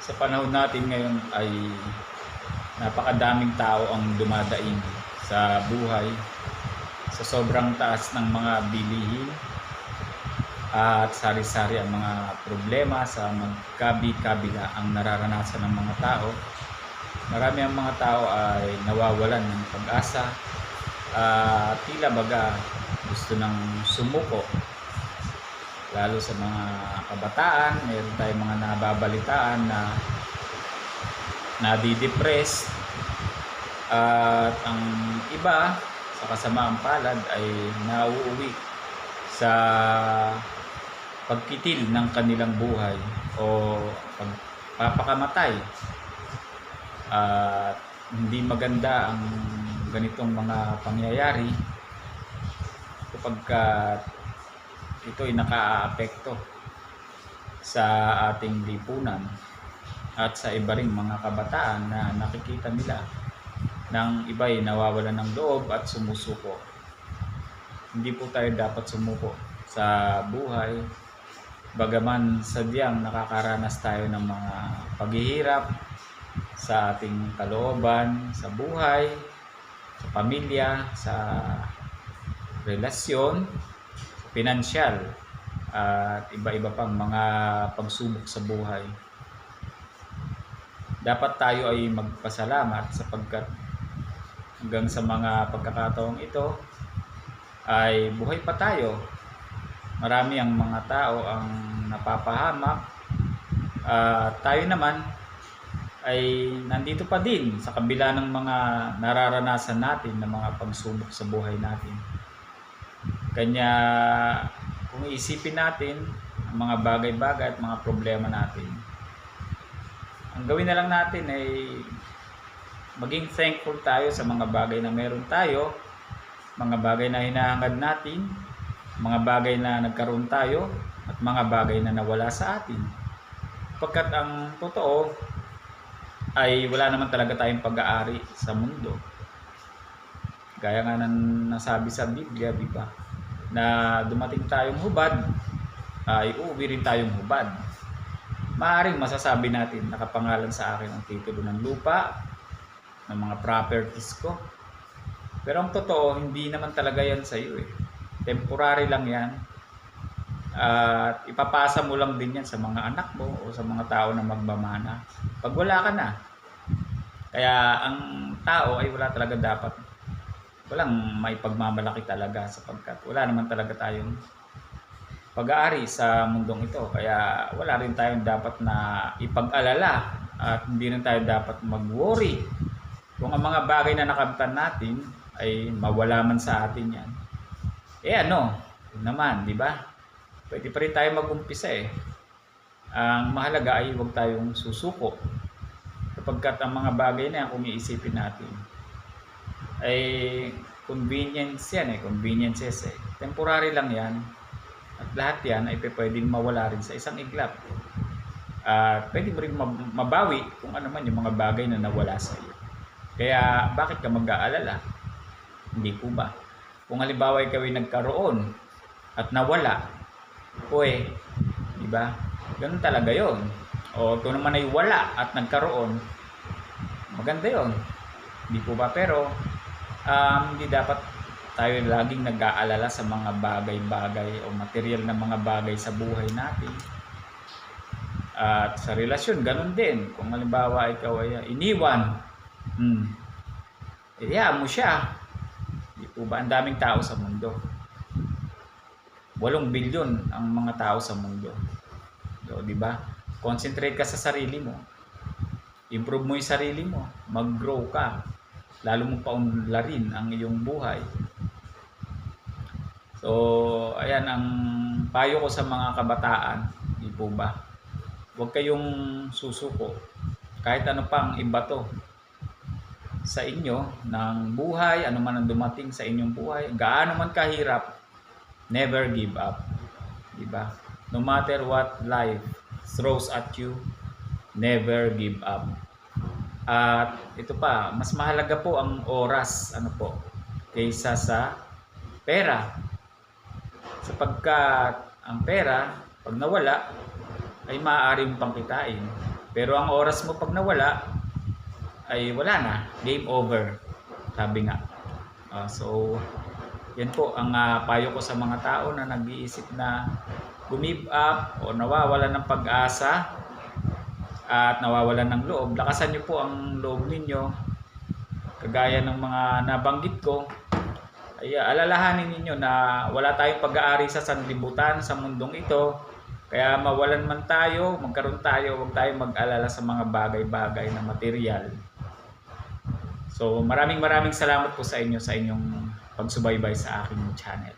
sa panahon natin ngayon ay napakadaming tao ang dumadaing sa buhay sa sobrang taas ng mga bilihin at sari-sari ang mga problema sa magkabi-kabila ang nararanasan ng mga tao. Marami ang mga tao ay nawawalan ng pag-asa at tila baga gusto ng sumuko lalo sa mga kabataan, meron tayong mga nababalitaan na nadidepress at ang iba sa kasamaang palad ay nauuwi sa pagkitil ng kanilang buhay o pagpapakamatay. At hindi maganda ang ganitong mga pangyayari kapag ka ito ay nakaapekto sa ating lipunan at sa iba ring mga kabataan na nakikita nila ng iba ay nawawalan ng loob at sumusuko. Hindi po tayo dapat sumuko sa buhay. Bagaman sadyang nakakaranas tayo ng mga paghihirap sa ating kalooban, sa buhay, sa pamilya, sa relasyon, pinansyal, at iba-iba pang mga pagsubok sa buhay. Dapat tayo ay magpasalamat sapagkat hanggang sa mga pagkakataong ito ay buhay pa tayo. Marami ang mga tao ang napapahamak. at tayo naman ay nandito pa din sa kabila ng mga nararanasan natin ng mga pagsubok sa buhay natin. Kanya kung iisipin natin ang mga bagay-bagay at mga problema natin, ang gawin na lang natin ay maging thankful tayo sa mga bagay na meron tayo, mga bagay na hinahangad natin, mga bagay na nagkaroon tayo, at mga bagay na nawala sa atin. Pagkat ang totoo ay wala naman talaga tayong pag-aari sa mundo. Gaya nga ng nasabi sa Biblia, di ba? Na dumating tayong hubad, ay uuwi rin tayong hubad. Maaring masasabi natin, nakapangalan sa akin ang titulo ng lupa, ng mga properties ko. Pero ang totoo, hindi naman talaga yan sa iyo eh. Temporary lang yan. At ipapasa mo lang din yan sa mga anak mo o sa mga tao na magmamana. Pag wala ka na. Kaya ang tao ay wala talaga dapat walang may pagmamalaki talaga sapagkat wala naman talaga tayong pag-aari sa mundong ito. Kaya wala rin tayong dapat na ipag-alala at hindi rin tayo dapat mag-worry kung ang mga bagay na nakamtan natin ay mawala man sa atin yan. Eh ano, naman, di ba? Pwede pa rin tayo mag-umpisa eh. Ang mahalaga ay huwag tayong susuko. Kapagkat ang mga bagay na yan, kung iisipin natin, ay convenience yan eh, conveniences eh. Temporary lang yan. At lahat yan ay pwedeng mawala rin sa isang iglap. At pwede mo rin mab- mabawi kung ano man yung mga bagay na nawala sa iyo. Kaya bakit ka mag-aalala? Hindi po ba? Kung halimbawa ikaw ay nagkaroon at nawala, o eh, di ba? Ganun talaga yon. O ito naman ay wala at nagkaroon, maganda yon. Hindi po ba? Pero um, hindi dapat tayo laging nag-aalala sa mga bagay-bagay o material na mga bagay sa buhay natin. At sa relasyon, ganun din. Kung halimbawa ikaw ay iniwan, hmm, iya mo siya. Di po ba? Ang daming tao sa mundo. Walong bilyon ang mga tao sa mundo. So, di ba? Concentrate ka sa sarili mo. Improve mo yung sarili mo. Mag-grow ka. Lalo mo paunlarin ang iyong buhay. So, ayan ang payo ko sa mga kabataan. Di po ba? Huwag kayong susuko. Kahit ano pang ibato sa inyo ng buhay, ano man ang dumating sa inyong buhay, gaano man kahirap, never give up. Diba? No matter what life throws at you, never give up. At ito pa, mas mahalaga po ang oras, ano po, kaysa sa pera. Sapagkat ang pera, pag nawala, ay maaari mong pangkitain. Pero ang oras mo pag nawala, ay wala na. Game over. Sabi nga. Ah, so, yan po ang ah, payo ko sa mga tao na nag-iisip na give up o nawawalan ng pag-asa at nawawalan ng loob. Lakasan niyo po ang loob ninyo. Kagaya ng mga nabanggit ko, ay ah, alalahanin ninyo na wala tayong pag-aari sa sanlibutan sa mundong ito. Kaya mawalan man tayo, magkaroon tayo, huwag tayong mag-alala sa mga bagay-bagay na material. So maraming maraming salamat po sa inyo sa inyong pagsubaybay sa aking channel.